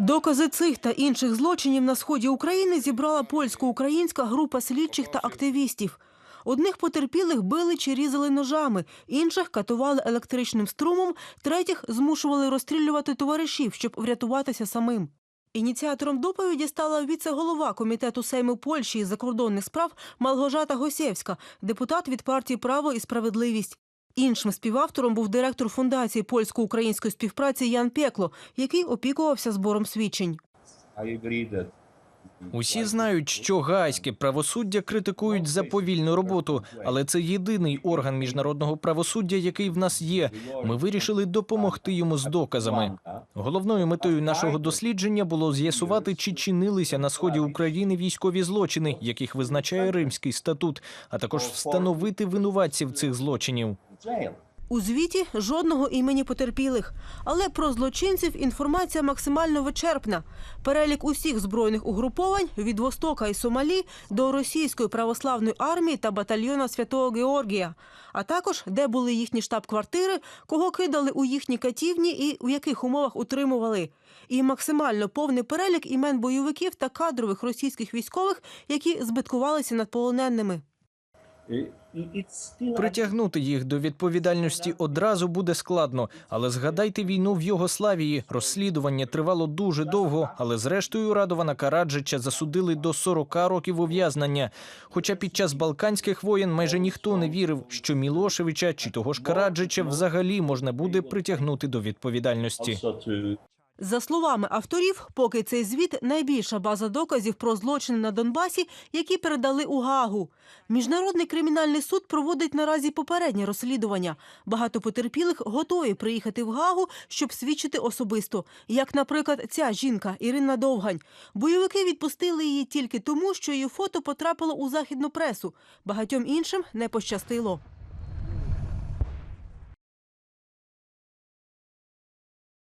Докази цих та інших злочинів на сході України зібрала польсько-українська група слідчих та активістів. Одних потерпілих били чи різали ножами, інших катували електричним струмом, третіх змушували розстрілювати товаришів, щоб врятуватися самим. Ініціатором доповіді стала віце-голова комітету Сейму Польщі із закордонних справ Малгожата Госєвська, депутат від партії Право і справедливість. Іншим співавтором був директор фундації польсько-української співпраці Ян Пекло, який опікувався збором свідчень. Усі знають, що гайське правосуддя критикують за повільну роботу, але це єдиний орган міжнародного правосуддя, який в нас є. Ми вирішили допомогти йому з доказами. Головною метою нашого дослідження було з'ясувати, чи чинилися на сході України військові злочини, яких визначає Римський статут, а також встановити винуватців цих злочинів. У звіті жодного імені потерпілих. Але про злочинців інформація максимально вичерпна. Перелік усіх збройних угруповань від Востока і Сомалі до російської православної армії та батальйона Святого Георгія, а також де були їхні штаб-квартири, кого кидали у їхні катівні і у яких умовах утримували. І максимально повний перелік імен бойовиків та кадрових російських військових, які збиткувалися над полоненими. Притягнути їх до відповідальності одразу буде складно, але згадайте війну в Югославії. Розслідування тривало дуже довго, але зрештою Радована Караджича засудили до 40 років ув'язнення. Хоча під час балканських воєн майже ніхто не вірив, що Мілошевича чи того ж Караджича взагалі можна буде притягнути до відповідальності. За словами авторів, поки цей звіт найбільша база доказів про злочини на Донбасі, які передали у Гаагу. Міжнародний кримінальний суд проводить наразі попереднє розслідування. Багато потерпілих готові приїхати в Гаагу, щоб свідчити особисто. Як, наприклад, ця жінка Ірина Довгань. Бойовики відпустили її тільки тому, що її фото потрапило у західну пресу. Багатьом іншим не пощастило.